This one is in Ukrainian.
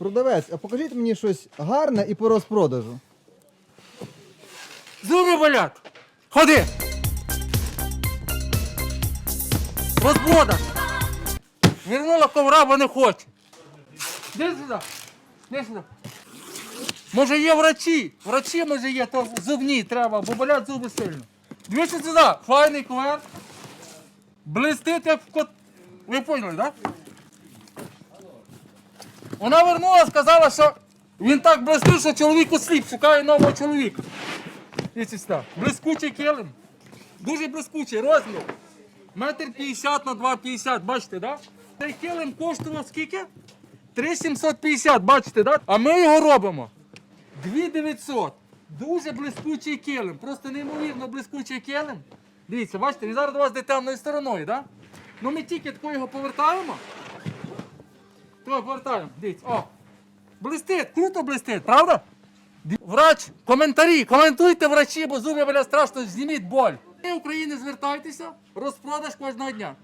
Продавець, а покажіть мені щось гарне і по розпродажу. Зуби болять. Ходи. Розбода. Вернула ковра, бо не хоче. Де сюди? Де сюди? Може є врачі? Врачі може є, то зубні треба, бо болять зуби сильно. Дивіться сюди, файний ковер. Блистить як в кот. Ви поняли, так? Да? Вона вернула, сказала, що він так блистить, що чоловік осліп, шукає нового чоловіка. Дивіться. Блискучий килим. Дуже блискучий розмір. Метр 50 на 2,50, бачите, да? Цей килим коштував скільки? 3,750, бачите, да? А ми його робимо. 2900. Дуже блискучий килим. Просто неймовірно блискучий килим. Дивіться, бачите, він зараз до вас йде темною стороною, да? Ну ми тільки тако його повертаємо. То повертаємо. Дивіться, о. Блистить, круто блистить, правда? Врач, коментарі, коментуйте врачі, бо зуби бля, страшно, зніміть боль. Ви України звертайтеся, розпродаж кожного дня.